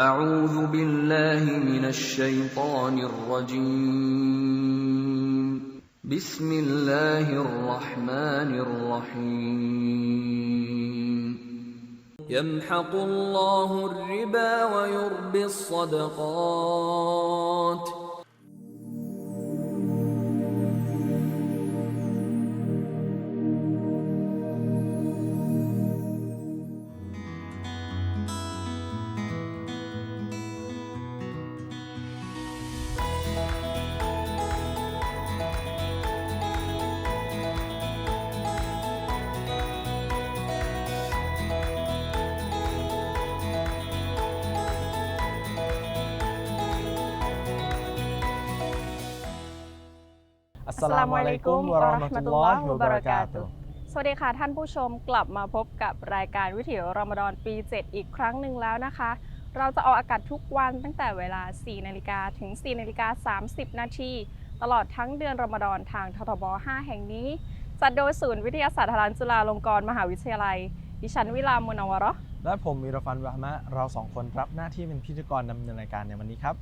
أعوذ بالله من الشيطان الرجيم. بسم الله الرحمن الرحيم. يمحق الله الربا ويربي الصدقات. อัสสลามุอะลัยกุมวะเราะห์มะตุลลอฮิวะบะเราะกาตุฮ์สวัสดีค่ะท่านผู้ชมกลับมาพบกับรายการวิถีรอมฎอนปี 7 อีกครั้งหนึ่งแล้วนะคะ เราจะออกอากาศทุกวันตั้งแต่เวลา 4 นาฬิกาถึง 4 นาฬิกา 30 นาทีตลอดทั้งเดือนรอมฎอนทางททบ 5 แห่งนี้ จัดโดยศูนย์วิทยาศาสตร์ทหารจุฬาลงกรณ์มหาวิทยาลัย ดิฉันวิลามุนาวะเราะห์และผมอิรฟันวะห์มะเราสองคนรับหน้าที่เป็นพิธีกรดำเนินรายการในวันนี้ครับ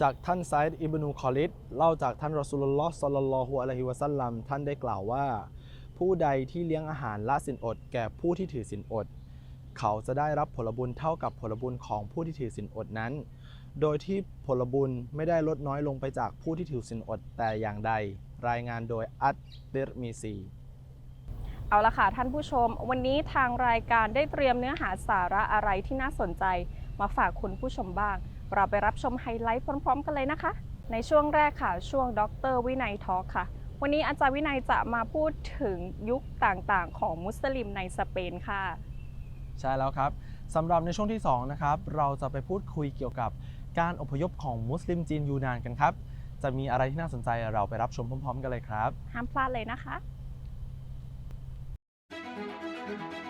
จากท่านไซด์อิบนูคอลิดเล่าจากท่านรอสูลุลลอฮ์ศ็อลลัลลอฮุอะลัยฮิวะซัลลัมท่านได้กล่าวว่า ผู้ใดที่เลี้ยงอาหารละสินอด แก่ผู้ที่ถือสินอด เขาจะได้รับผลบุญเท่ากับผลบุญของผู้ที่ถือสินอดนั้น โดยที่ผลบุญไม่ได้ลดน้อยลงไปจากผู้ที่ถือสินอดแต่อย่างใด รายงานโดยอัตเตรมีซีเอาละค่ะท่านผู้ชม วันนี้ทางรายการได้เตรียมเนื้อหาสาระอะไรที่น่าสนใจ มาฝากคุณผู้ชมบ้าง เราไปรับชมไฮไลท์พร้อม ๆ กันเลยนะคะ ในช่วงแรกค่ะ ช่วงดรวินัยทอล์คค่ะ วันนี้อาจารย์วินัยจะมาพูดถึงยุคต่างๆ ของมุสลิมในสเปนค่ะ ใช่แล้วครับสำหรับในช่วงที่2นะครับเราจะไปพูดคุยเกี่ยวกับการอพยพของมุสลิมจีนยูนานกันครับ จะมีอะไรที่น่าสนใจเราไปรับชมพร้อม ๆ กันเลยครับ ห้ามพลาดเลยนะคะอัส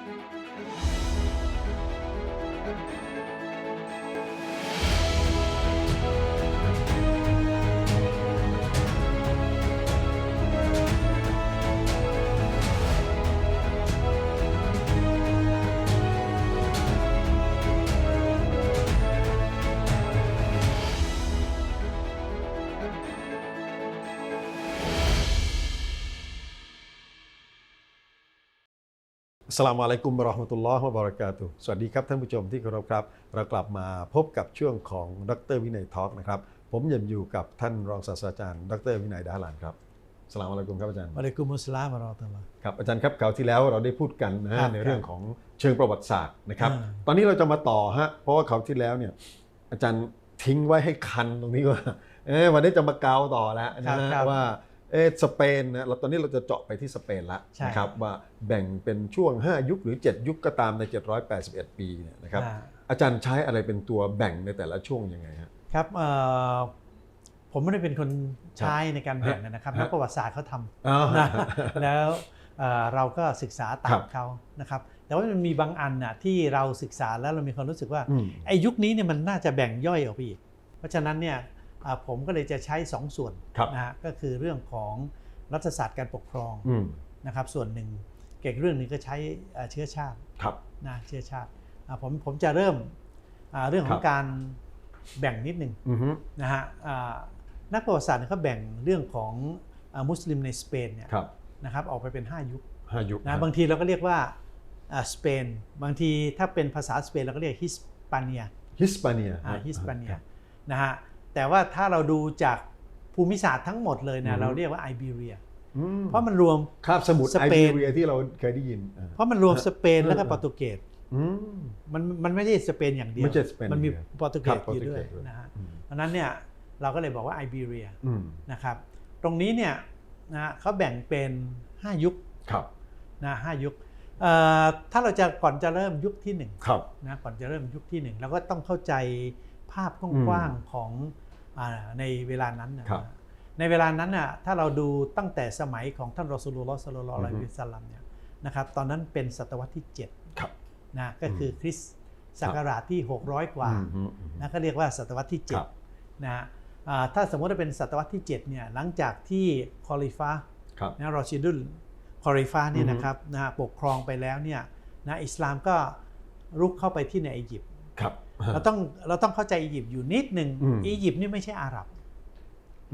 สลามุอะลัยกุมบะเราะห์มะตุลลอฮ์วะบะเราะกาตุฮ์สวัสดีครับท่านผู้ชมที่เคารพครับ เรากลับมาพบกับช่วงของดรวินัยทอล์กนะครับ ผมยังอยู่กับท่านรองศาสตราจารย์ ดรวินัยดาหลานครับอัสสลามุอะลัยกุมครับอาจารย์วะอะลัยกุมุสสลามวะเราะห์มะตุลลอฮ์ครับอาจารย์ครับคราวที่แล้วเราได้พูดกันนะครัฮะบในเรื่องของเชิงประวัติศาสตร์นะครับอ่าตอนนี้เราจะมาต่อฮะเพราะว่าคราวที่แล้วเนี่ยอาจารย์ทิ้งไว้ให้คันตรงนี้ว่าเอ๊ะวันนี้จะมาเกาต่อแล้วนะคฮะรับว่า เอะสเปนนะเราตอนนี้เราจะเจาะไปที่สเปนละใช่นะครับว่าแบ่งเป็นช่วง 5 ยุคหรือ 7 ยุคก็ตามใน 781 ปีเนี่ยนะครับอ่า อาจารย์ใช้อะไรเป็นตัวแบ่งในแต่ละช่วงยังไงฮะ ครับเอ่อผมไม่ได้เป็นคนใช้ในการแบ่งนะครับฮะ นักประวัติศาสตร์เขาทอ๋อำนะแล้วเอ่อเราก็ศึกษาตาครัมบ เขานะครับแต่ว่ามันมีบางอันน่ะที่เราศึกษาแล้วเรามีความรู้สึกว่าอืมไอ้ยุคนี้เนี่ยมันน่าจะแบ่งย่อยออกไปอีก เพราะฉะนั้นเนี่ยอ่า ผมก็เลยจะใช้สองส่วนครับนะฮะก็คือเรื่องของรัฐศาสตร์การปกครองอืมนะครับส่วนหนึ่งเกี่ยวกับเรื่องหนึงก็ใช้เอ่อเชื้อชาติครับนะเชื้อชาติอ่าผมผมจะเริ่มอ่าเรื่องขคอรังบการแบ่งนิดหนึ่งอือฮึนะฮะอ่านักประวัติศาสตร์เนี่ยเขาแบ่งเรื่องของอามุสลิมในสเปนเนี่ยครับนะครับออกไปเป็น 5 ยุคห้ายุคนะบางทีเราก็เรียกว่าอ่าสเปนบางทีถ้าเป็นภาษาสเปนเราก็เรียกฮิสปาเนียฮิสปาเนียอ่าฮิสปาเนียนะฮะ แต่ว่าถ้าเราดูจากภูมิศาสตร์ทั้งหมดเลยอืนะมเราเรียกว่าไอเบเรียอืมเพราะมันรวมคาบสมุทรสไอเปเบนเรียที่เราเคยได้ยินอ่าเพราะมันรวมสเปนแล้วก็เออโปรตุเกสอืมมันมันไม่ใช่สเปนอย่างเดียวไม่ใช่สเปนมันมีอย่างเดียวโปรตุเกครัสบอยู่ด้วยโปรตุเกสด้วยนะฮะอืมเพราะฉะนั้นเนี่ยเราก็เลยบอกว่าไอเบเรียอืมนะครับ ตรงนี้เนี่ยนะฮะเขาแบ่งเป็น 5 ยุคครับนะห้ายุคเอ่อถ้าเราจะก่อนจะเริ่มยุคที่1นงครับนะก่อนจะเริ่มยุคที่ 1 เราก็ต้องเข้าใจภาพกว้างๆของอา ในเวลานั้นนะครับในเวลานั้นน่ะถ้าเราดูตั้งแต่สมัยของท่านรอสูลุลลอฮ์ศ็อลลัลลอฮุอะลัยฮิวะซัลลัมเนี่ยนะครับตอนนั้นเป็นศตวรรษที่7ครับนะก็คือคริสต์ศักราชที่ 600 กว่าอืมอืมอืมนะก็เรียกว่าศตวรรษที่ครับ7นะฮะอ่าถ้าสมมติว่าเป็นศตวรรษที่7เนี่ยหลังจากที่คอลิฟาครับนะรอชิดุลคอริฟาเนี่ยอือฮึนะครับนะปกครองไปแล้วเนี่ยนะอิสลามก็รุกเข้าไปที่ในอียิปต์ครับฮะ เราต้องเราต้องเข้าใจอียิปต์อยู่นิดหนึ่งอืมอียิปต์นี่ไม่ใช่อาหรับ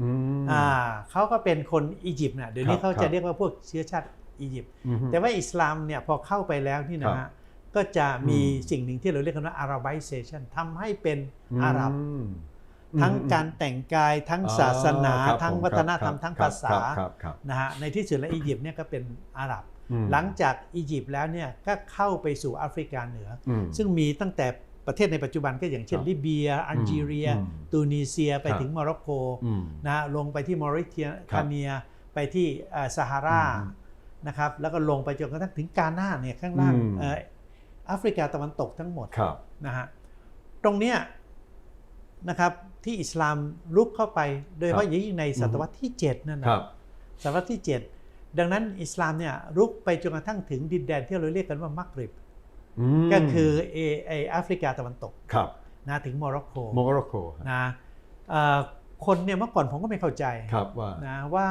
อืมอ่าเขาก็เป็นคนอียิปต์นะเดี๋ยวนี้ครับเขาครัจะบเรียกว่าพวกเชื้อชาติอียิปต์อืมแต่ว่าอิสลามเนี่ยพอเข้าไปแล้วนี่นะครัฮะบก็จะมีอืมสิ่งหนึ่งที่เราเรียกกันว่า Arabization ทำให้เป็นอาหรับมทั้งอืมการแต่งกายทั้งอ๋อศาสนาครับทั้งผมวัฒนธรรมคบทั้งครัภาบษาครับครับนะฮะในที่สุดแล้วอียิปต์เนี่ยก็เป็นอาหรับอืมหลังจากอียิปต์แล้วเนี่ยก็เข้าไปสู่แอฟริกาเหนือออืมซึ่งมีตั้งแต่ ประเทศในปัจจุบันก็อย่างเช่นครับลิเบีย อัลจีเรียอืมตูนิเซียไปครับถึงโมร็อกโกอืมนะฮะลงไปที่มอริเทียครับคาเนียไปที่ซาฮาราอืมนะครับแล้วก็ลงไปจนกระทั่งถึงกาหน้าเนี่ยข้างล่างอืมเอ่อแอฟริกาตะวันตกทั้งหมดครับนะฮะตรงเนี้ยนะครับที่อิสลามลุกเข้าไปโดยเฉครัพาะบยิ่งในศตวรรษที่ 7 นั่นคนะรับศตวรรษที่ 7 ดังนั้นอิสลามเนี่ยลุกไปจนกระทั่งถึงดินแดนที่เราเรียกกันว่ามักริบม ก็คือเอไอแอฟริกาตะวันตกครับนะถึงโมร็อกโกโมร็อกโกนะเอ่อคนเนี่ยเมื่อก่อนผมก็ไม่เข้าใจครับว่านะว่า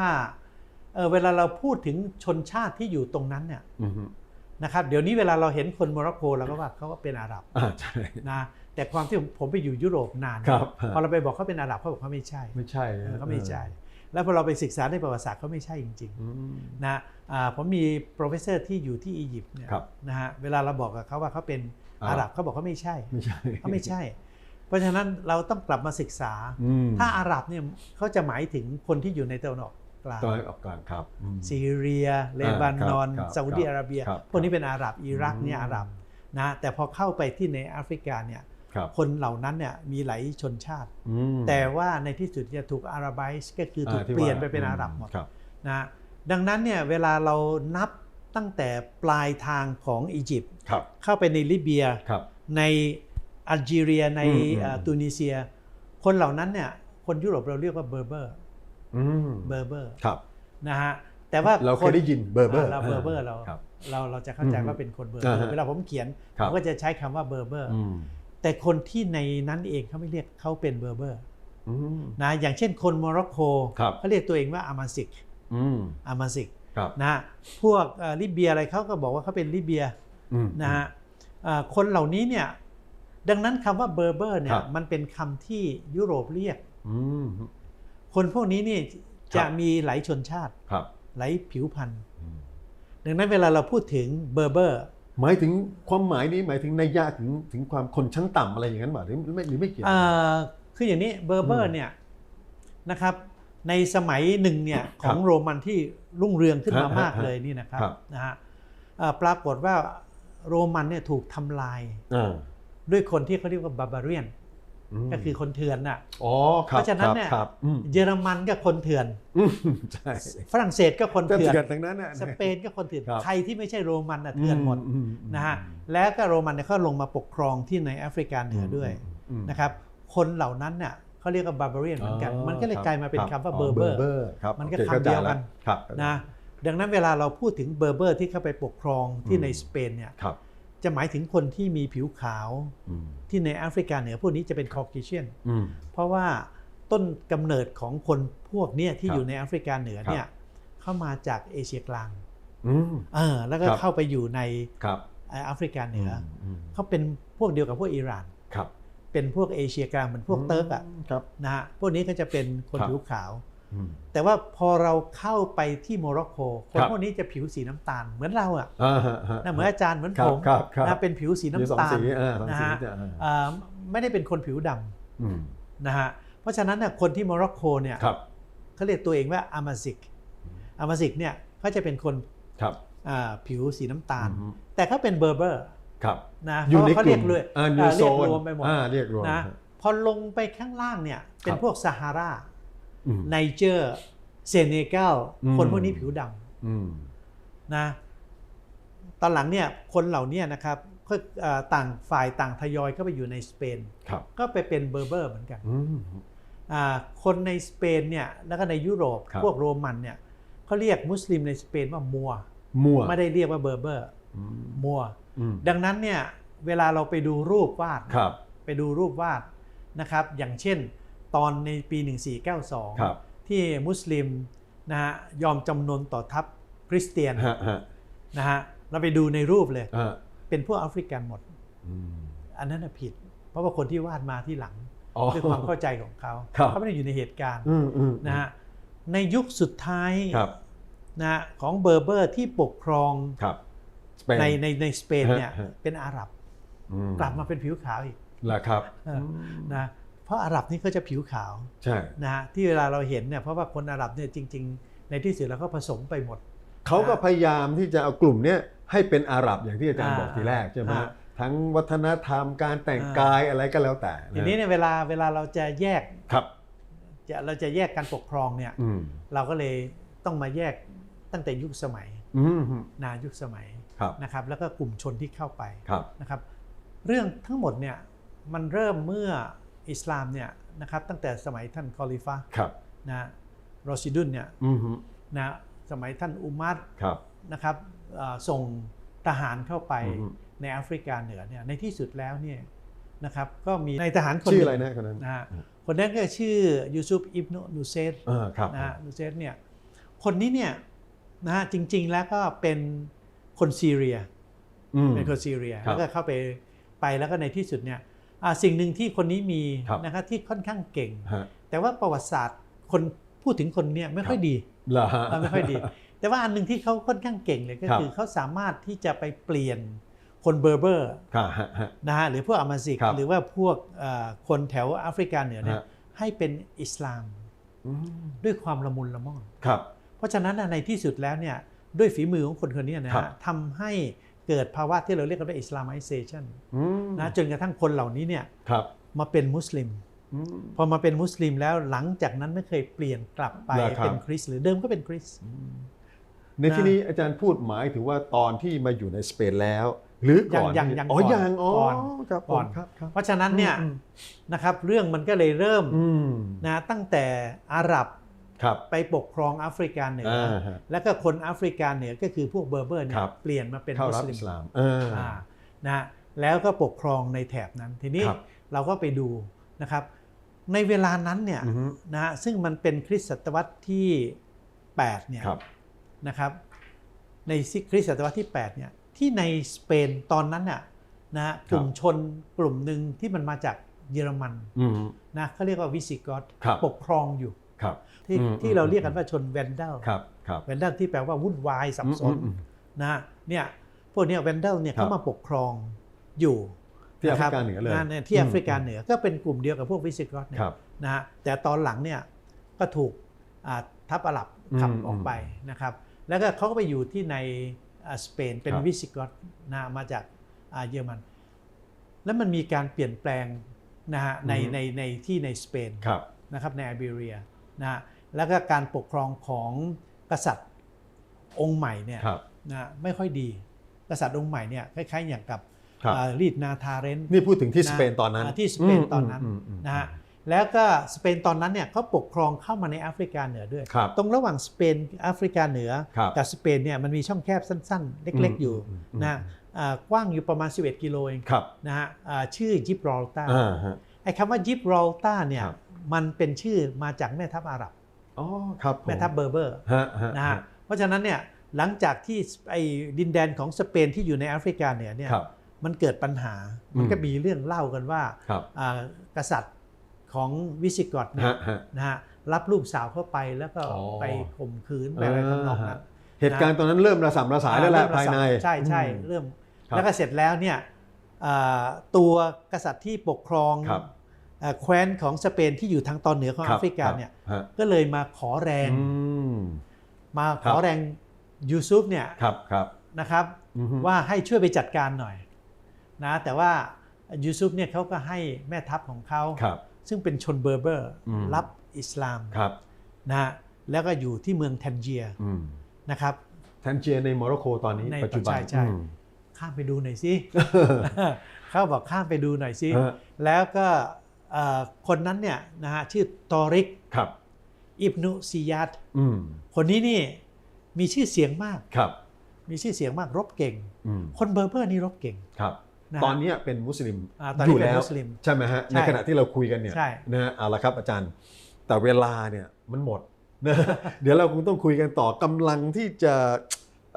เอ่อเวลาเราพูดถึงชนชาติที่อยู่ตรงนั้นเนี่ยอืมนะครับเดี๋ยวนี้เวลาเราเห็นคนโมร็อกโกเราก็ว่าเขาก็เป็นอาหรับอ่าใช่นะแต่ความที่ผมผมไปอยู่ยุโรปนานครับพอเราไปบอกเขาเป็นอาหรับเขาบอกเขาไม่ใช่ ไม่ใช่เออเขาไม่ใช่ แล้วพอเราไปศึกษาในประวัติศาสตร์เขาไม่ใช่จริงอืมๆนะอ่าผมมี professor ที่อยู่ที่อียิปต์เนี่ยครับนะฮะเวลาเราบอกกับเขาว่าเขาเป็นอาอาหรับเขาบอกเขาไม่ใช่ไม่ใช่เขาไม่ใช่ เพราะฉะนั้นเราต้องกลับมาศึกษาอืมถ้าอาหรับเนี่ยเขาจะหมายถึงคนที่อยู่ในตะวันออกกลางตอนออกกลางครับอืมซีเรียเลบานอนครับซาอุดิอาระเบียครับพวกนี้เป็นอาหรับอิรักเนี่ยอืมอาหรับนะแต่พอเข้าไปที่ในแอฟริกาเนี่ย ครับคนเหล่านั้นเนี่ยมีหลายชนชาติอืมแต่ว่าในที่สุดจะถูกอาราไบส์ก็คือถูกอ่าที่เปลี่ยนว่าไปเป็นอาหรับหมดครับนะดังนั้นเนี่ยเวลาเรานับตั้งแต่ปลายทางของอียิปต์ครับเข้าไปในลิเบียครับในอัลจีเรียในอืมอืมเอ่อตูนิเซีย คนเหล่านั้นเนี่ยคนยุโรปเราเรียกว่าเบอร์เบอร์อืมเบอร์เบอร์ครับนะฮะแต่ว่าเราเคยได้ยินเบอร์เบอร์เราเบอร์เบอร์เราครับเราเราจะเข้าใจอืมว่าเป็นคนเบอร์เบออ่าร์ฮะเวลาผมเขียนครัผบมก็จะใช้คำว่าเบอร์เบอร์อืม แต่คนที่ในนั้นเองเขาไม่เรียกเขาเป็นเบอร์เบอร์อืมนะอย่างเช่นคนโมร็อกโกครับเขาเรียกตัวเองว่าอามาซิกอืมอามาซิกครับนะฮะพวกเอ่อลิเบียอะไรเขาก็บอกว่าเขาเป็นลิเบียอืมนะฮะเอ่อคนเหล่านี้เนี่ยดังนั้นคำว่าเบอร์เบอร์เนี่ครัยบมันเป็นคำที่ยุโรปเรียกอืมคนพวกนี้นี่ครัจะบมีหลายชนชาติครับหลายผิวพันธุ์อืมดังนั้นเวลาเราพูดถึงเบอร์เบอร์ หมายถึงความหมายนี้หมายถึงในยยะถึงถึงความคนชั้นต่ำอะไรอย่างนั้นหรือหรือไม่หรือไม่เกี่ยวเอ่อคืออย่างนี้เบอร์เบออืร์มเนี่ยนะครับในสมัยหนึ่งเนี่ยคขรับองโรมันที่รุ่งเรืองขึ้นมาฮะมากฮะเลยนี่นะครับครับ นะฮะเอ่อปรากฏว่าโรมันเนี่ยถูกทำลายอ่าด้วยคนที่เขาเรียกว่าบาบาเรียนม ก็คือคนเถื่อนน่ะอ๋อครับเพราะฉะนั้นเนี่ยครับอืมเยอรมันก็คนเถื่อนอืมใช่ฝรั่งเศสก็คนก็เถื่อนเถื่อนทั้งนั้นน่ะสเปนก็คนเถื่อนครับใครที่ไม่ใช่โรมันน่ะเถื่อนหมดอืมนะฮะแล้วก็โรมันเนี่ยเขาลงมาปกครองที่ในแอฟริกาเหนือด้วยอืมนะครับคนเหล่านั้นเนี่ยเขาเรียกว่าบาบาเรียนเหมือนกัน มันก็เลยกลายมาเป็นคำว่าเบอร์เบอร์ครับมันก็โอคำเดียวกันข้าใจแล้วครับนะดังนั้นเวลาเราพูดถึงเบอร์เบอร์ที่เข้าไปปกครองที่อืมในสเปนเนี่ยครับ จะหมายถึงคนที่มีผิวขาวอืมที่ในแอฟริกาเหนือพวกนี้จะเป็นคอ c เคเชียนอืมเพราะว่าต้นกำเนิดของคนพวกเนี้ยที่ครับอยู่ในแอฟริกาเหนือเนี่ยครับเข้ามาจากเอเชียกลางอืมเออแล้วก็ครับเข้าไปอยู่ในครับเอ่อแอฟริกาเหนืออมเขาเป็นพวกเดียวกับพวกอิหร่านครับเป็นพวกเอเชียกลางเหมือนพวกเติร์กอะครับนะฮะพวกนี้ก็จะเป็นคนครับผิวขาวอืม แต่ว่าพอเราเข้าไปที่โมร็อกโกคนครับพวกนี้จะผิวสีน้ำตาลเหมือนเราอะอ่าฮะฮะนะเหมือนอาจารย์เหมือนครัผบมครับครับนะเป็นผิวสีมีสองน้ำตาลสีอ่าสองนะสีฮะเนี่ยอ่าเอ่อไม่ได้เป็นคนผิวดำอืมนะฮะเพราะฉะนั้นเนี่ยคนที่โมร็อกโกเนี่ยครับเขาเรียกตัวเองว่าอามาซิกอามาซิกเนี่ยเขาจะเป็นคนครับอ่าผิวสีน้ำตาลอืมแต่เขาเป็นเบอร์เบอร์ครับนะเพอยู่ราะในว่าเขากเรีลุ่ยมกเลยอ่าเอ่นิวอโซเรียกนรวมไปหมดอ่าเรียกรวมนะพอลงไปข้างล่างเนี่ยเป็นครับพวกซาฮาราอืม ไนเจอร์เซเนกัลอืมคนพวกนี้ผิวดอืมำนะตอนหลังเนี่ยคนเหล่านี้นะครับก็เอ่อต่างฝ่ายต่างทยอยเข้าไปอยู่ในสเปนครับก็ไปเป็นเบอร์เบอร์เหมือนกันอืมอ่าคนในสเปนเนี่ยแล้วก็ในยุโรปครับพวกโรมันเนี่ยเขาเรียกมุสลิมในสเปนว่ามัวมั่วไม่ได้เรียกว่าเบอร์เบอร์อืมมัวอืมดังนั้นเนี่ยเวลาเราไปดูรูปวาดครับไปดูรูปวาดนะครับ อย่างเช่น ตอนในปีครับ1492 ที่มุสลิมนะฮะยอมจำนนต่อทัพคริสเตียนฮะฮะนะฮะเราไปดูในรูปเลยอ่าเป็นพวกแอฟริกันหมดอืมอันนั้นนะผิด เพราะว่าคนที่วาดมาที่หลังอ๋อด้วยความเข้าใจของเขาครับเขาไม่ได้อยู่ในเหตุการณ์อืมอืมนะฮะในยุคสุดท้ายครับนะฮะของเบอร์เบอร์ที่ปกครองครับสเปนในในในสเปนเนี่ยฮะฮะเป็นอาหรับอืกลับมาเป็นผิวขาวอีกเหรอครับเออนะ เพราะอาหรับนี่ก็จะผิวขาวใช่นะฮะที่เวลาเราเห็นเนี่ยเพราะว่าคนอาหรับเนี่ยจริง ๆ ในที่สุดแล้วก็ผสมไปหมด เขาก็พยายามที่จะเอากลุ่มเนี้ยให้เป็นอาหรับอย่างที่อาจารย์อ่าบอกทีแรกใช่ไหมอ่าทั้งวัฒนธรรมการแต่งอ่ากายอะไรก็แล้วแต่ทีนี้เนี่ยเวลาเวลาเราจะแยกครับจะเราจะแยกการปกครองเนี่ยอืมเราก็เลยต้องมาแยกตั้งแต่ยุคสมัยอืมนายุคสมัยครับนะครับแล้วก็กลุ่มชนที่เข้าไปครับนะครับ เรื่องทั้งหมดเนี่ยมันเริ่มเมื่อ อิสลามเนี่ยนะครับตั้งแต่สมัยท่านคอลิฟะครับนะรอชิดุนเนี่ยอืมนะสมัยท่านอุมัรครับนะครับเอ่อส่งทหารเข้าไปอืมในแอฟริกาเหนือเนี่ยในที่สุดแล้วเนี่ยนะครับก็มีนายทหารคนชื่อหอะไรนึ่งนะคนนั้นนะฮะคนนั้นก็ชื่อยูซุฟอิบนุนูเซตอ่าครับนะฮะนูเซตเนี่ยคนนี้เนี่ยนะฮะจริง ๆ แล้วก็เป็นคนซีเรียอืมเป็นคนซีเรียครับแล้วก็เข้าไปไปแล้วก็ในที่สุดเนี่ยอ่า สิ่งหนึ่งที่คนนี้มีครับนะครับที่ค่อนข้างเก่งฮะแต่ว่าประวัติศาสตร์คนพูดถึงคนเนี่ยไม่ค่อยครับดีเหรอฮะเออไม่ค่อยดี แต่ว่าอันหนึ่งที่เขาค่อนข้างเก่งเลยก็ครับคือเขาสามารถที่จะไปเปลี่ยนคนเบอร์เบอร์ครับฮะฮะนะฮะหรือพวกอามาซิกครับหรือว่าพวกเอ่อคนแถวแอฟริกาเหนือเนี่ยฮะให้เป็นอิสลามอืมด้วยความละมุนละม่อนครับเพราะฉะนั้นน่ะในที่สุดแล้วเนี่ยด้วยฝีมือของคนคนนี้นะครัฮะบทำให้ เกิดภาวะที่เราเรียกกันว่าอิสลามไอเซชันอืมนะจนกระทั่งคนเหล่านี้เนี่ยครับมาเป็นมุสลิมอืมพอมาเป็นมุสลิมแล้วหลังจากนั้นไม่เคยเปลี่ยนกลับไปเหรอครับเป็นคริสต์หรือเดิมก็เป็นคริสต์ในที่นี้อาจารย์พูดหมายถึงว่าตอนที่มาอยู่ในสเปนแล้ว หรือก่อนยังยังยังอ๋อก่อนยังอ๋อก่อนครับก่อนครับครับเพราะฉะนั้นเนี่ยอืมนะครับเรื่องมันก็เลยเริ่มอืมนะตั้งแต่อาหรับครับ ไปปกครองแอฟริกาเหนือออ่าฮะแล้วก็คนแอฟริกาเหนือก็คือพวกเบอร์เบอร์เนี่คยรับเปลี่ยนมาเป็นเข้ามุรับสลิอิมสลามอ่าอ่านะฮะแล้วก็ปกครองในแถบนั้นทีนี้ครับเราก็ไปดูนะครับ ในเวลานั้นเนี่ยอือฮึนะฮะซึ่งมันเป็นคริสตศตวรรษที่8เนี่ยครับนะครับ ในคริสตศตวรรษที่8เนี่ยที่ในสเปนตอนนั้นน่ะนะฮะกลุ่มชนกลุ่มหนึ่งที่มันมาจากเยอรมันอืมนะเขาเรียกว่าวิสิกอตครับปกครองอยู่ครับ ที่อืมที่เราเรียกกันว่าชนแวนเดลครับครับแวนเดลที่แปลว่าวุ่นวายสับสนอืมอืมนะฮะเนี่ยพวกเนี้แวนเดลเนี่ยครับเขามาปกครองอยู่ที่แอฟริะคกาบเหนือเลยะเนี่ยที่แอฟริกาอืมเหนือก็เป็นกลุ่มเดียวกับพวกวิสิกอตเนี่ยครับนะฮะแต่ตอนหลังเนี่ยก็ถูกอ่าทัพอาหรับขับอืมออกไปนะครับ แล้วก็เขาก็ไปอยู่ที่ในอ่าสเปนเป็นครับวิสิกอตนะฮะมาจากอ่าเยอรมัน แล้วมันมีการเปลี่ยนแปลงนะฮะในในในที่ในสเปนครับนะครับในไอเบเรียนะฮะ แล้วก็การปกครองของกษัตริย์องค์ใหม่เนี่ยครับนะไม่ค่อยดี กษัตริย์องค์ใหม่เนี่ยคล้ายๆอย่างกับครับอ่ารีดนาทาเรนนี่พูดถึงที่สเปนตอนนั้นาที่สเปนตอนนั้นมมนะฮะแล้วก็สเปนตอนนั้นเนี่ยเขาปกครองเข้ามาในแอฟริกาเหนือด้วยครับตรงระหว่างสเปนแอฟริกาเหนือครับกับสเปนเนี่ยมันมีช่องแคบสั้นๆ เล็กๆอยู่อืมอืมนะฮะอ่ากว้างอยู่ประมาณ 11 กิโลเองครับนะฮะอ่าชื่อจิบรอลตาอ่าฮะไอ้คำว่าจิบรอลตาเนี่ยครับมันเป็นชื่อมาจากแม่ทัพอาหรับ อ๋อครับผแม่ทัพเบอร์เบอร์ฮะฮะนะฮะเพราะฉะนั้นเนี่ยหลังจากที่ไอ้ดินแดนของสเปนที่อยู่ในแอฟริกาเหนือเนี่ยครับมันเกิดปัญหา มันก็อืมมีเรื่องเล่ากันว่าครับอ่ากษัตริย์ของวิสิกอตเนี่ยฮะฮะนะฮะรับลูกสาวเข้าไปแล้วก็อ๋อไปข่มขืนไปอะไรทำนองนั้นเหตุการณ์ตอนนั้นเริ่มระสำระสายแล้วแหละเริ่มภายในใช่ใช่อืมเริ่มครับแล้วก็เสร็จแล้วเนี่ยอ่าตัวกษัตริย์ที่ปกครองครับอ่า แคว้นของสเปนที่อยู่ทางตอนเหนือของคแอรับฟริกาครับเนี่ยฮะก็เลยมาขอแรงอืมมาขครัอบแรงยูซุฟเนี่ยครับครับนะครับอือฮึว่าให้ช่วยไปจัดการหน่อยนะแต่ว่ายูซุฟเนี่ยเขาก็ให้แม่ทัพของเขาครับซึ่งเป็นชนเบอร์เบอร์อืมรับอิสลามครับนะฮะแล้วก็อยู่ที่เมืองแทนเจียอืมนะครับแทนเจียในโมร็อกโกตอนนี้ในปัจจุบันใช่ใช่อืมข้ามไปดูหน่อยสิเขาบอกข้ามไปดูหน่อยสิฮะแล้วก็เอ่อ คนนั้นเนี่ยนะฮะชื่อตอริกครับอิบนุซิยัดอืมคนนี้นี่มีชื่อเสียงมากครับ มีชื่อเสียงมากรบเก่งอืมคนเบอร์เบอร์นี่รบเก่งครับนะฮะตอนนี้เป็นมุสลิมอ่าตอนนี้ยู่เป็นแล้วมุสลิมใช่ไหมฮะใช่ในขณะที่เราคุยกันเนี่ยใช่นะฮะเอาละครับอาจารย์ แต่เวลาเนี่ยมันหมดนะเดี๋ยวเราคงต้องคุยกันต่อกำลังที่จะ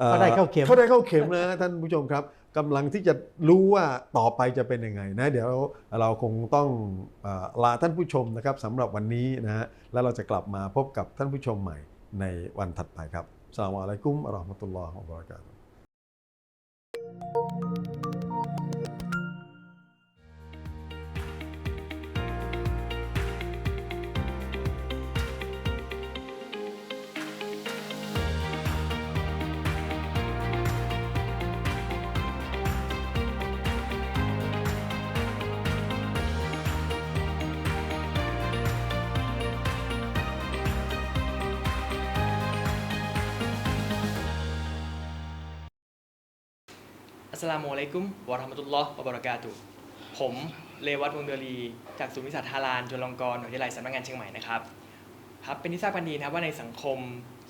อ่อเข้าได้เข้าเข็มเข้าได้เข้าเข็มนะท่านผู้ชมครับ กำลังที่จะรู้ว่าต่อไปจะเป็นยังไงนะเดี๋ยวเราคงต้องอลาท่านผู้ชมนะครับสำหรับวันนี้นะฮะแล้วเราจะกลับมาพบกับท่านผู้ชมใหม่ในวันถัดไปครับอัสสลามุอะลัยกุมอรราะห์มะตุลลอฮ์วะบะเราะกาตุ อัสลามุอะลัยกุมวะราะห์มะตุลลอฮ์วะบะเราะกาตุฮ์ผมเลวัตวงศ์เดลีจากศูนย์วิสาทาลานจุฬาลงกรณ์มหาวิทยาลัยสำนักงานเชียงใหม่นะครับครับเป็นที่ทราบกันดีนะครับว่าในสังคม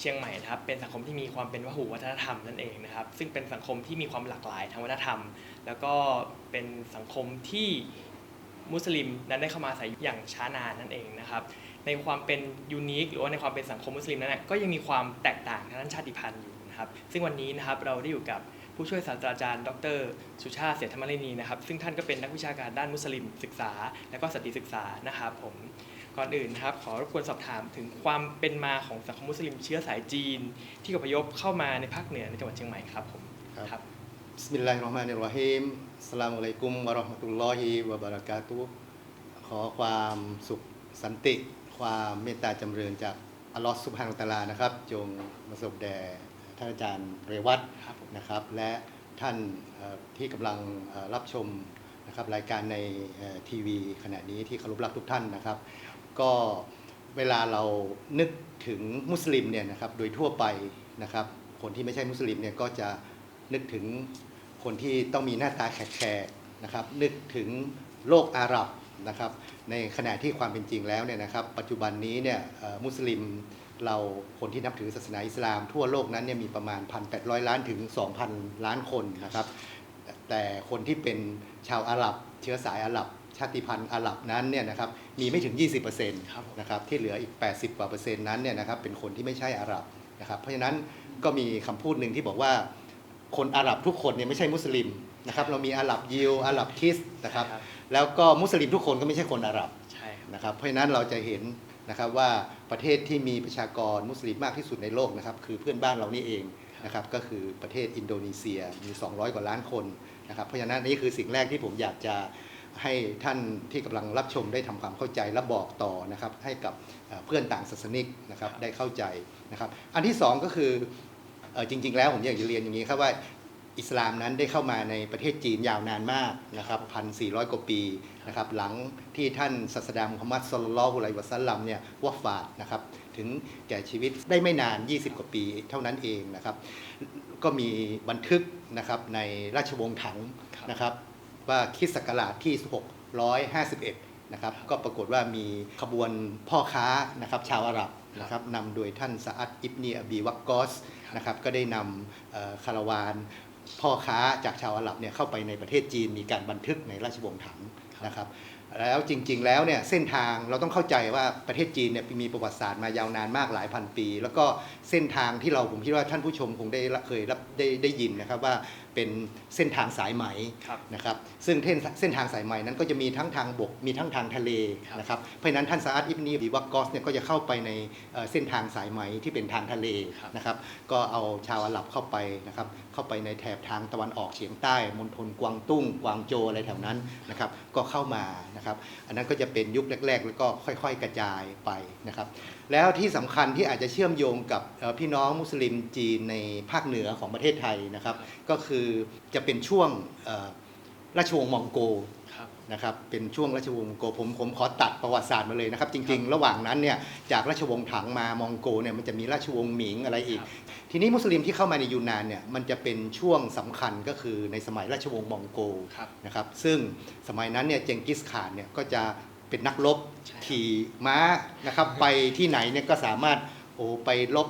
เชียงใหม่นะครับเป็นสังคมที่มีความเป็นวหุวัฒนธรรมนั่นเองนะครับ ซึ่งเป็นสังคมที่มีความหลากหลายทางวัฒนธรรม แล้วก็เป็นสังคมที่มุสลิมนั้นได้เข้ามาอาศัยอย่างช้านานนั่นเองนะครับ ในความเป็นยูนิคหรือว่าในความเป็นสังคมมุสลิมนั้นนะก็ยังมีความแตกต่างทางด้านชาติพันธุ์อยู่นะครับ ซึ่งวันนี้นะครับเราได้อยู่กับ ผู้ช่วยศาสตราจารย์ ดรสุชาติเสถียรธรรมเรนีนะครับซึ่งท่านก็เป็นนักวิชาการด้านมุสลิมศึกษา และก็สตรีศึกษานะครับผมก่อนอื่นนะครับขอรบกวนสอบถามถึงความเป็นมาของสังคมมุสลิมเชื้อสายจีน ที่อพยพเข้ามาในภาคเหนือในจังหวัดเชียงใหม่ครับผมครับบิสมิลลาฮิรเราะห์มานิรเราะฮีมอัสสลามุอะลัยกุมวะเราะห์มะตุลลอฮิวะบะเราะกาตุฮ์ขอความสุขสันติ ความเมตตาจำเริญจากอัลลอฮ์ซุบฮานะฮูวะตะอาลานะครับ จงมาสบแด่ ท่านอาจารย์เรวัตครับผมนะครับ และท่านเอ่อที่กำลังเอ่อรับชมนะครับรายการในเอ่อทีวีขณะนี้ที่เคารพรักทุกท่านนะครับ ก็เวลาเรานึกถึงมุสลิมเนี่ยนะครับโดยทั่วไปนะครับ คนที่ไม่ใช่มุสลิมเนี่ยก็จะนึกถึงคนที่ต้องมีหน้าตาแขกๆนะครับ นึกถึงโลกอาหรับนะครับ ในขณะที่ความเป็นจริงแล้วเนี่ยนะครับ ปัจจุบันนี้เนี่ยเอ่อมุสลิม เราคนที่นับถือศาสนาอิสลาม ทั่วโลกนั้นเนี่ยมีประมาณ 1,800 ล้านถึง 2,000 ล้านคนนะครับ แต่คนที่เป็นชาวอาหรับ เชื้อสายอาหรับ ชาติพันธุ์อาหรับนั้นเนี่ยนะครับมีไม่ถึง 20%ครับผมนะครับที่เหลืออีก 80กว่าเปอร์เซ็นต์นั้นเนี่ยนะครับเป็นคนที่ไม่ใช่อาหรับนะครับเพราะฉะนั้นก็มีคำพูดหนึ่งที่บอกว่าคนอาหรับทุกคนเนี่ยไม่ใช่มุสลิมนะครับเรามีอาหรับยิวอาหรับคริสต์นะครับครับแล้วก็มุสลิมทุกคนก็ไม่ใช่คนอาหรับใช่ครับนะครับเพราะฉะนั้นเราจะเห็น นะครับว่าประเทศที่มีประชากรมุสลิมมากที่สุดในโลกนะครับคือเพื่อนบ้านเรานี่เองนะครับก็คือประเทศอินโดนีเซียมี 200 กว่าล้านคนนะครับเพราะฉะนั้นนี่คือสิ่งแรกที่ผมอยากจะให้ท่านที่กำลังรับชมได้ทำความเข้าใจและบอกต่อนะครับให้กับเพื่อนต่างศาสนิกนะครับได้เข้าใจนะครับ อันที่สองก็คือจริง ๆ แล้วผมอยากจะเรียนอย่างนี้ครับว่า อิสลามนั้นได้เข้ามาในประเทศจีนยาวนานมากนะครับพันสี่ร้อยกว่าปีนะครับหลังที่ท่านศาสดามุฮัมมัดสุลลัลอฮุอะลัยฮิวะซัลลัมเนี่ยวะฟาตนะครับถึงแก่ชีวิตได้ไม่นาน 20 กว่าปีเท่านั้นเองนะครับ ก็มีบันทึกนะครับในราชวงศ์ถังนะครับ ว่าคริสต์ศักราชที่ 651 นะครับ ก็ปรากฏว่ามีขบวนพ่อค้านะครับชาวอาหรับนะครับนำโดยท่านสะอัดอิบนีอบีวักกอสนะครับก็ได้นำคาราวาน พ่อค้าจากชาวอาหรับเนี่ยเข้าไปในประเทศจีนมีการบันทึกในราชวงศ์ถังนะครับ แล้วจริง ๆ แล้วเนี่ยเส้นทางเราต้องเข้าใจว่าประเทศจีนเนี่ยมีประวัติศาสตร์มายาวนานมากหลายพันปี แล้วก็เส้นทางที่เราผมคิดว่าท่านผู้ชมคงได้รับเคยรับได้ได้ยินนะครับว่า เป็นเส้นทางสายไหมครับนะครับซึ่งเส้นเส้นทางสายไหมนั้นก็จะมีทั้งทางบกมีทั้งทางทะเลครับนะครับเพราะฉะนั้นท่านซาอัดอิบนีบีวักกอสเนี่ยก็จะเข้าไปในเอ่อเส้นทางสายไหมที่เป็นทางทะเลครับนะครับก็เอาชาวอาหรับเข้าไปนะครับเข้าไปในแถบทางตะวันออกเฉียงใต้มณฑลกวางตุ้งกวางโจวอะไรแถวนั้นนะครับก็เข้ามานะครับอันนั้นก็จะเป็นยุคแรก ๆ แล้วก็ค่อย ๆ กระจายไปนะครับ แล้วที่สำคัญที่อาจจะเชื่อมโยงกับเอ่อพี่น้องมุสลิมจีนในภาคเหนือของประเทศไทยนะครับ ก็คือจะเป็นช่วงเอ่อราชวงศ์มองโกครับนะครับเป็นช่วงราชวงศ์มองโกผมผมขอตัดประวัติศาสตร์มาเลยนะครับ จริง ๆ ระหว่างนั้นเนี่ยจากราชวงศ์ถังมามองโกเนี่ยมันจะมีราชวงศ์หมิงอะไรอีกครับทีนี้มุสลิมที่เข้ามาในยูนนานเนี่ยมันจะเป็นช่วงสำคัญก็คือในสมัยราชวงศ์มองโกครับนะครับซึ่งสมัยนั้นเนี่ยเจงกิสข่านเนี่ยก็จะ เป็นนักรบใช่ครับขี่ม้านะครับ ไปที่ไหนเนี่ยก็สามารถโอ้ไปลบ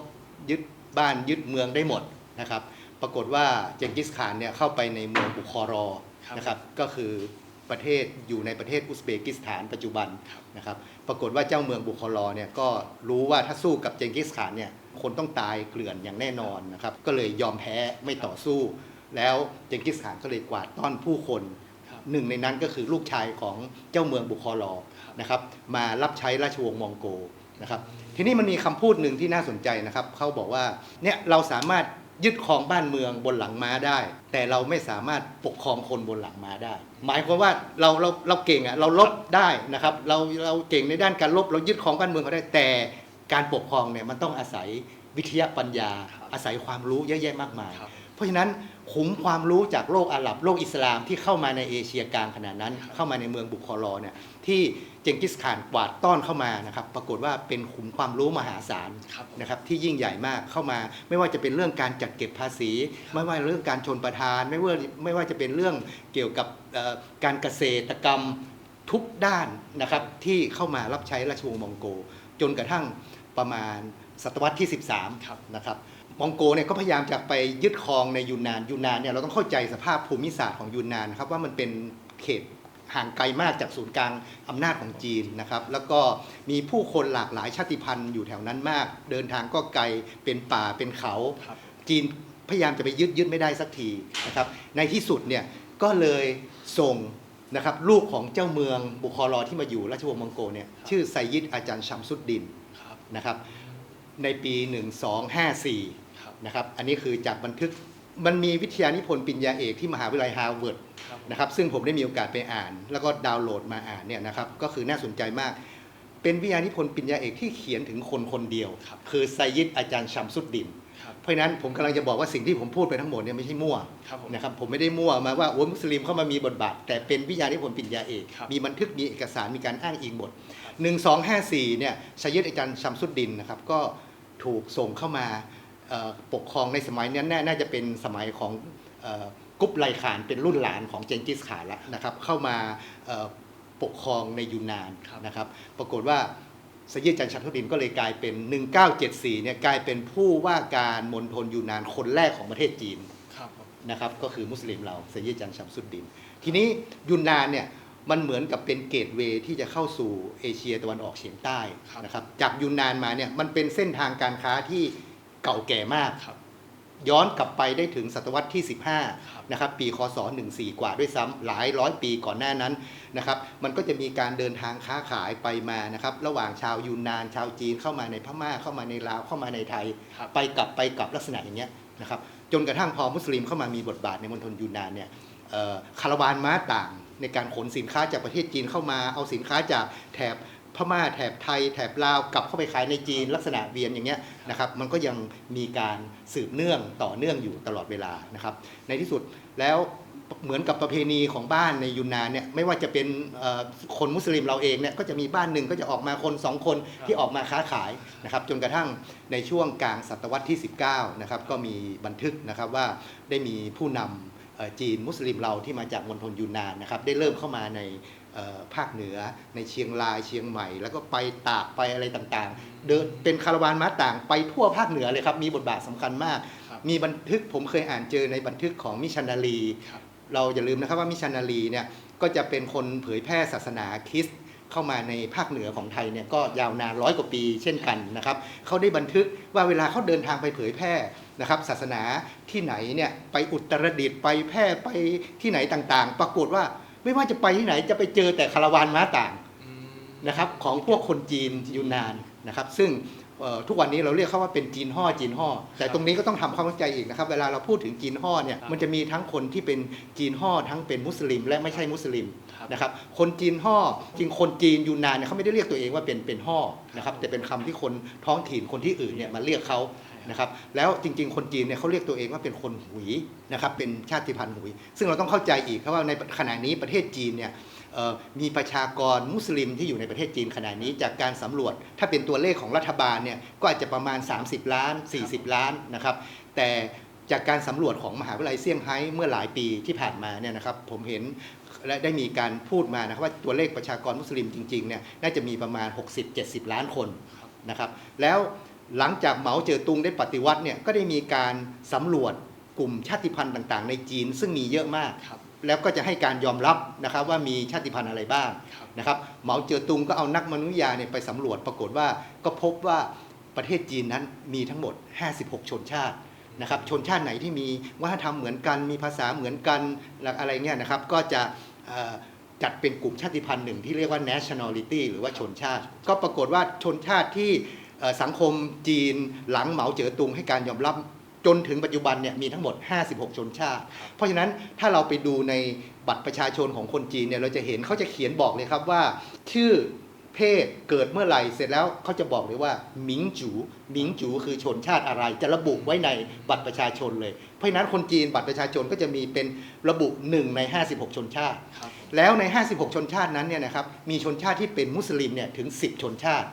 ยึดบ้านยึดเมืองได้หมดนะครับ ปรากฏว่าเจงกิสข่านเนี่ยเข้าไปในเมืองบุคอรอครับนะครับก็คือประเทศอยู่ในประเทศอุซเบกิสถานปัจจุบันครับนะครับ ปรากฏว่าเจ้าเมืองบุคอรอเนี่ยก็รู้ว่าถ้าสู้กับเจงกิสข่านเนี่ยคนต้องตายเกลื่อนอย่างแน่นอนนะครับ ก็เลยยอมแพ้ไม่ต่อสู้ แล้วเจงกิสข่านก็เลยกวาดต้อนผู้คนครับหนึ่งในนั้นก็คือลูกชายของเจ้าเมืองบุคอรอครับ นะครับมารับใช้ราชวงศ์มองโกนะครับทีนี้มันมีคำพูดหนึ่งที่น่าสนใจนะครับเขาบอกว่าเนี่ยเราสามารถยึดครองบ้านเมืองบนหลังม้าได้ แต่เราไม่สามารถปกครองคนบนหลังม้าได้ หมายความว่าเราเราเราเก่งอะเราลบได้นะครับเราเราเก่งในด้านการลบเรายึดครองบ้านเมืองเขาได้แต่การปกครองเนี่ยมันต้องอาศัยวิทยาปัญญาครับอาศัยความรู้เยอะแยะมากมายครับเพราะฉะนั้น ขุมความรู้จากโลกอาหรับโลกอิสลามที่เข้ามาในเอเชียกลางขนาดนั้น เข้ามาในเมืองบุคอรอเนี่ยที่เจงกิสข่านกวาดต้อนเข้ามานะครับปรากฏว่าเป็นขุมความรู้มหาศาลครับผมนะครับที่ยิ่งใหญ่มากเข้ามา ไม่ว่าจะเป็นเรื่องการจัดเก็บภาษี ไม่ว่าเรื่องการชนประทาน ไม่ว่าไม่ว่าจะเป็นเรื่องเกี่ยวกับเอ่อการเกษตรกรรมทุกด้านนะครับที่เข้ามารับใช้ราชวงศ์มองโก จนกระทั่งประมาณศตวรรษที่ครับ13นะครับ มองโกเนี่ยก็พยายามจะไปยึดครองในยูนนานยูนนานเนี่ยเราต้องเข้าใจสภาพภูมิศาสตร์ของยูนนานนะครับว่ามันเป็นเขตห่างไกลมากจากศูนย์กลางอำนาจของจีนนะครับ แล้วก็มีผู้คนหลากหลายชาติพันธุ์อยู่แถวนั้นมาก เดินทางก็ไกลเป็นป่าเป็นเขาครับจีนพยายามจะไปยึดยึดไม่ได้สักทีนะครับ ในที่สุดเนี่ยก็เลยส่งนะครับลูกของเจ้าเมืองบุคอรอที่มาอยู่ราชวงศ์มองโกเนี่ยชื่อไซยิดอาจารย์ชัมสุดดินครับนะครับในปี 1254ครับ นะครับ อันนี้คือจากบันทึกมันมีวิทยานิพนธ์ปริญญาเอกที่มหาวิทยาลัยฮาร์วาร์ดครับผมนะครับซึ่งผมได้มีโอกาสไปอ่าน แล้วก็ดาวน์โหลดมาอ่านเนี่ยนะครับก็คือน่าสนใจมาก เป็นวิทยานิพนธ์ปริญญาเอกที่เขียนถึงคนคนเดียวครับคือไซยิดอาจารย์ชัมสุดดินครับเพราะฉะนั้นผมกำลังจะบอกว่าสิ่งที่ผมพูดไปทั้งหมดเนี่ยไม่ใช่มั่วครับผมนะครับผมไม่ได้มั่วมาว่าโอ้ยมุสลิมเข้ามามีบทบาท แต่เป็นวิทยานิพนธ์ปริญญาเอกครับมีบันทึกมีเอกสารมีการอ้างอิงหมด1254เนี่ยชายิดอาจารย์ชัมสุดดินนะครับก็ถูกส่งเข้ามาเอ่อ ปกครองในสมัยนั้นน่าน่าจะเป็นสมัยของเอ่อกุบไลขานเป็นรุ่นหลานของเจงกิสข่านแล้วนะครับ เข้ามาเอ่อปกครองในยูนนานครับนะครับ ปรากฏว่าสยิดจันทร์ชัมสุดดินก็เลยกลายเป็น 1974เนี่ยกลายเป็นผู้ว่าการมณฑลยูนนานคนแรกของประเทศจีนครับผมนะครับ ก็คือมุสลิมเราเซยิดจันชัมสุดดิน ทีนี้ยุนนานเนี่ยมันเหมือนกับเป็นเกตเวย์ที่จะเข้าสู่เอเชียตะวันออกเฉียงใต้ครับนะครับ จากยุนนานมาเนี่ยมันเป็นเส้นทางการค้าที่ เก่าแก่มากครับ ย้อนกลับไปได้ถึงศตวรรษที่ครับ15นะครับปีคศ14 กว่าด้วยซ้ำหลายร้อยปีก่อนหน้านั้นนะครับมันก็จะมีการเดินทางค้าขายไปมานะครับระหว่างชาวยูนนาน ชาวจีนเข้ามาในพม่าเข้ามาในลาวเข้ามาในไทยครับไปกลับไปกลับลักษณะอย่างเงี้ยนะครับจนกระทั่งพอมุสลิมเข้ามามีบทบาทในมณฑลยูนนานเนี่ยเอ่อคาราวานม้าต่างในการขนสินค้าจากประเทศจีนเข้ามา เอาสินค้าจากแถบ พม่าแถบไทยแถบลาวกลับเข้าไปขายในจีนลักษณะเวียนอย่างเงี้ยนะครับมันก็ยังมีการสืบเนื่องต่อเนื่องอยู่ตลอดเวลานะครับ ในที่สุดแล้วเหมือนกับประเพณีของบ้านในยูนนานเนี่ยไม่ว่าจะเป็นคนมุสลิมเราเองเนี่ยก็จะมีบ้านหนึ่งก็จะออกมาคนสองคนที่ออกมาค้าขายนะครับจนกระทั่งในช่วงกลางศตวรรษที่ 19นะครับก็มีบันทึกนะครับว่าได้มีผู้นำจีนมุสลิมเราที่มาจากมณฑลยูนนานนะครับได้เริ่มเข้ามาใน ภาคเหนือในเชียงรายเชียงใหม่ แล้วก็ไปตากไปอะไรต่างๆ เดินเป็นคาราวานม้าต่างไปทั่วภาคเหนือเลยครับ มีบทบาทสำคัญมากครับมีบันทึกผมเคยอ่านเจอในบันทึกของมิชันนารีครับเราอย่าลืมนะครับว่ามิชันนารีเนี่ยก็จะเป็นคนเผยแพร่ศาสนาคริสต์เข้ามาในภาคเหนือของไทยเนี่ยก็ยาวนานร้อยกว่าปีเช่นกันนะครับเขาได้บันทึกว่าเวลาเขาเดินทางไปเผยแพร่นะครับศาสนาที่ไหนเนี่ยไปอุตรดิตถ์ไปแพร่ไปที่ไหนต่างๆ ปรากฏว่า ไม่ว่าจะไปที่ไหนจะไปเจอแต่คาราวานม้าต่างอืมนะครับของพวกคนจีนยูนนานนะครับ ซึ่งเอ่อทุกวันนี้เราเรียกเขาว่าเป็นจีนห่อจีนห่อแต่ตรงนี้ก็ต้องทำความเข้าใจอีกนะครับ เวลาเราพูดถึงจีนห่อเนี่ยครับมันจะมีทั้งคนที่เป็นจีนห่อทั้งเป็นมุสลิม และไม่ใช่มุสลิมครับนะครับคนจีนห่อจริงคนจีนยูนนานเนี่ยเขาไม่ได้เรียกตัวเองว่าเป็นเป็นห่อนะครับแต่เป็นคำที่คนท้องถิ่นคนที่อื่นเนี่ยมาเรียกเขา นะครับแล้วจริง ๆ คนจีนเนี่ยเขาเรียกตัวเองว่าเป็นคนหุยนะครับเป็นชาติพันธุ์หุย ซึ่งเราต้องเข้าใจอีกครับว่าในขณะนี้ประเทศจีนเนี่ยเอ่อมีประชากรมุสลิมที่อยู่ในประเทศจีนขณะนี้จากการสำรวจ ถ้าเป็นตัวเลขของรัฐบาลเนี่ยก็อาจจะประมาณ 30 ล้าน 40 ล้านนะครับแต่จากการสำรวจของมหาวิทยาลัยเซี่ยงไฮ้เมื่อหลายปีที่ผ่านมาเนี่ยนะครับผมเห็นและได้มีการพูดมานะครับว่าตัวเลขประชากรมุสลิมจริงๆเนี่ยน่าจะมีประมาณ 60-70 ล้านคนนะครับแล้ว หลังจากเหมาเจ๋อตุงได้ปฏิวัติเนี่ยก็ได้มีการสำรวจกลุ่มชาติพันธุ์ต่างๆ ในจีนซึ่งมีเยอะมากครับแล้วก็จะให้การยอมรับนะครับว่ามีชาติพันธุ์อะไรบ้างครับนะครับเหมาเจ๋อตุงก็เอานักมนุษยวิทยาเนี่ยไปสำรวจปรากฏว่าก็พบว่าประเทศจีนนั้นมีทั้งหมด 56 ชนชาตินะครับชนชาติไหนที่มีวัฒนธรรมเหมือนกันมีภาษาเหมือนกันอะไรเงี้ยนะครับก็จะเอ่อจัดเป็นกลุ่มชาติพันธุ์หนึ่งที่เรียกว่า nationality หรือว่าชนชาติ ก็ปรากฏว่าชนชาติที่เอ่อ สังคมจีนหลังเหมาเจ๋อตุงให้การยอมรับจนถึงปัจจุบันเนี่ยมีทั้งหมด 56 ชนชาติ เพราะฉะนั้นถ้าเราไปดูในบัตรประชาชนของคนจีนเนี่ยเราจะเห็นเขาจะเขียนบอกเลยครับว่า ชื่อเพศเกิดเมื่อไหร่เสร็จแล้วเขาจะบอกเลยว่าหมิงจูหมิงจูคือชนชาติอะไร จะระบุไว้ในบัตรประชาชนเลย เพราะฉะนั้นคนจีนบัตรประชาชนก็จะมีเป็นระบุหนึ่งใน 56 ชนชาติครับแล้วใน 56 ชนชาตินั้นเนี่ยนะครับมีชนชาติที่เป็นมุสลิมเนี่ยถึง 10 ชนชาติ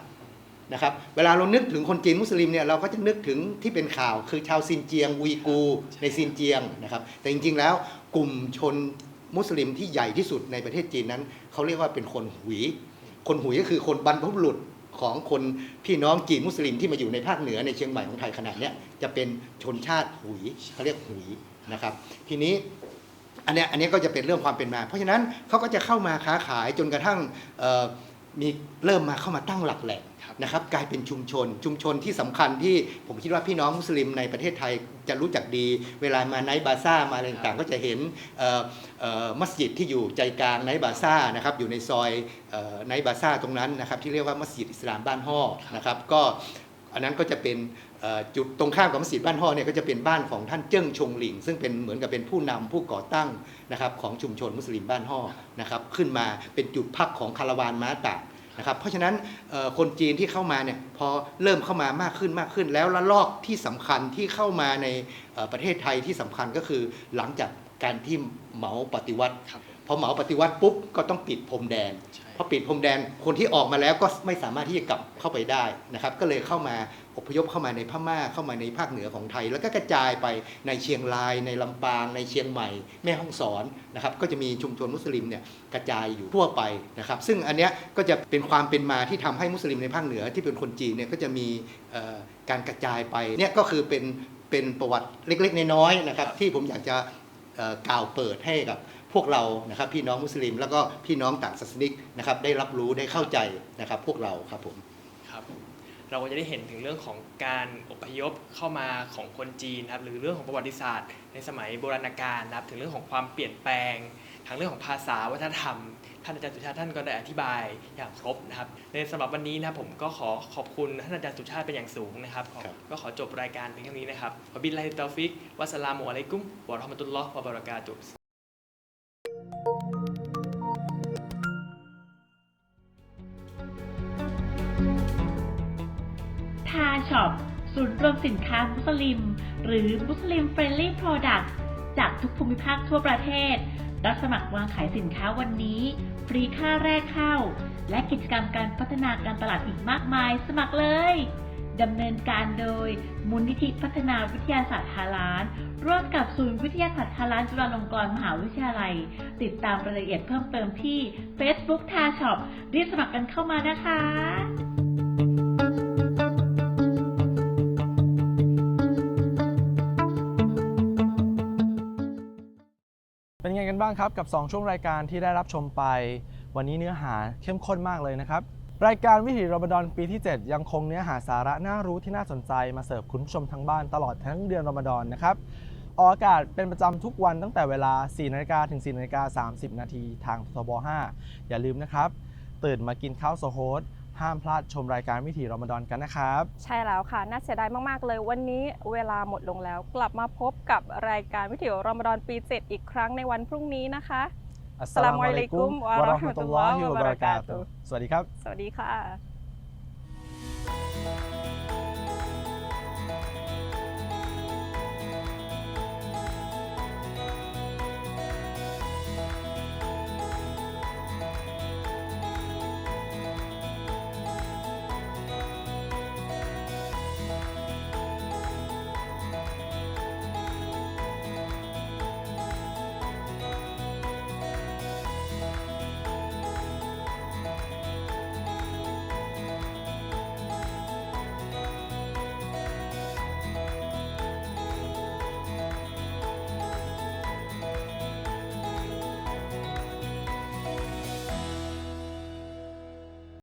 นะครับเวลาเรานึกถึงคนจีนมุสลิมเนี่ยเราก็จะนึกถึงที่เป็นข่าวคือชาวซินเจียงอุยกูร์ในซินเจียงนะครับแต่จริงๆแล้วกลุ่มชนมุสลิมที่ใหญ่ที่สุดในประเทศจีนนั้นเขาเรียกว่าเป็นคนหุย คนหุยก็คือคนบรรพบุรุษของคนพี่น้องจีนมุสลิมที่มาอยู่ในภาคเหนือในเชียงใหม่ของไทยขนาดเนี้ยจะเป็นชนชาติหุยเขาเรียกหุยนะครับ ทีนี้อันเนี้ยอันเนี้ยก็จะเป็นเรื่องความเป็นมา เพราะฉะนั้นเขาก็จะเข้ามาค้าขายจนกระทั่งเอ่อ มีเริ่มมาเข้ามาตั้งหลักแหล่งนะครับกลายเป็นชุมชน ชุมชนที่สำคัญที่ผมคิดว่าพี่น้องมุสลิมในประเทศไทยจะรู้จักดี เวลามาไนบาซ่ามาอะไรต่างๆก็จะเห็นมัสยิดที่อยู่ใจกลางไนบาซ่านะครับอยู่ในซอยไนบาซ่าตรงนั้นนะครับที่เรียกว่ามัสยิดอิสลามบ้านห่อนะครับก็อันนั้นก็จะเป็น จุดตรงข้ามกับมัสยิดบ้านห่อเนี่ยก็จะเป็นบ้านของท่านเจิ้งชงหลิง ซึ่งเป็นเหมือนกับเป็นผู้นำผู้ก่อตั้งนะครับของชุมชนมุสลิมบ้านห่อนะครับขึ้นมาเป็นจุดพักของคาราวานม้าตากนะครับเพราะฉะนั้นเอ่อคนจีนที่เข้ามาเนี่ยพอเริ่มเข้ามามากขึ้นมากขึ้น แล้วละลอกที่สำคัญที่เข้ามาในเอ่อประเทศไทยที่สำคัญก็คือหลังจากการที่เหมาปฏิวัติครับพอเหมาปฏิวัติปุ๊บก็ต้องปิดพรมแดนใช่ พอปิดพรมแดนคนที่ออกมาแล้วก็ไม่สามารถที่จะกลับเข้าไปได้นะครับ ก็เลยเข้ามาอพยพเข้ามาในพม่าเข้ามาในภาคเหนือของไทย แล้วก็กระจายไปในเชียงราย ในลำปาง ในเชียงใหม่ แม่ฮ่องสอนนะครับ ก็จะมีชุมชนมุสลิมเนี่ยกระจายอยู่ทั่วไปนะครับ ซึ่งอันเนี้ยก็จะเป็นความเป็นมาที่ทำให้มุสลิมในภาคเหนือที่เป็นคนจีนเนี่ยก็จะมีการกระจายไปเนี่ยก็คือเป็นเป็นประวัติเล็กๆน้อยๆนะครับ ที่ผมอยากจะกล่าวเปิดให้กับ พวกเรานะครับพี่น้องมุสลิม แล้วก็พี่น้องต่างศาสนิกนะครับได้รับรู้ได้เข้าใจนะครับ พวกเราครับผมครับเราก็จะได้เห็นถึงเรื่องของการอพยพเข้ามาของคนจีนนะครับหรือเรื่องของประวัติศาสตร์ ในสมัยโบราณกาลนะครับถึงเรื่องของความเปลี่ยนแปลงทางเรื่องของภาษาวัฒนธรรม ท่านอาจารย์สุชาติท่านก็ได้อธิบายอย่างครบนะครับ ในสำหรับวันนี้นะครับผมก็ขอขอบคุณท่านอาจารย์สุชาติเป็นอย่างสูงนะครับขอครับก็ขอจบรายการเพียงเท่านี้นะครับวะบิลลาฮิตตอฟิกวัสสลามุอะลัยกุมวะเราะห์มะตุลลอฮ์วะบะเราะกาตุฮ์ ทาช็อปศูนย์รวมสินค้ามุสลิม หรือมุสลิมเฟรนลี่โปรดักต์จากทุกภูมิภาคทั่วประเทศ รับสมัครวางขายสินค้าวันนี้ ฟรีค่าแรกเข้า และกิจกรรมการพัฒนาการตลาดอีกมากมาย สมัครเลยดำเนินการโดยมูลนิธิพัฒนาวิทยาศาสตร์ฮาลานร่วมกับศูนย์วิทยาศาสตร์ฮาลานจุฬาลงกรณ์มหาวิทยาลัย ติดตามรายละเอียดเพิ่มเติมที่ Facebook ทาช็อปรีบสมัครกันเข้ามานะคะ ไงกันบ้างครับกับ 2 ช่วงรายการที่ได้รับชมไป วันนี้เนื้อหาเข้มข้นมากเลยนะครับ รายการวิถีรอมฎอนปีที่ 7 ยังคงเนื้อหาสาระน่ารู้ที่น่าสนใจมาเสิร์ฟคุณผู้ชมทั้งบ้านตลอดทั้งเดือนรอมฎอนนะครับออกอากาศเป็นประจำทุกวันตั้งแต่เวลา 4นาฬิกาถึง 4นาฬิกา30 นาทีทางทบ5อย่าลืมนะครับ ตื่นมากินข้าวโซโฮส ห้ามพลาดชมรายการวิถีรอมฎอนกันนะครับ ใช่แล้วค่ะ น่าเสียดายมาก ๆ เลย วันนี้เวลาหมดลงแล้ว กลับมาพบกับรายการวิถีรอมฎอนปี 7 อีกครั้งในวันพรุ่งนี้นะคะ อัสสลามุอะลัยกุมวะเราะห์มะตุลลอฮิวะบะเราะกาตุฮ์สวัสดีครับ สวัสดีค่ะ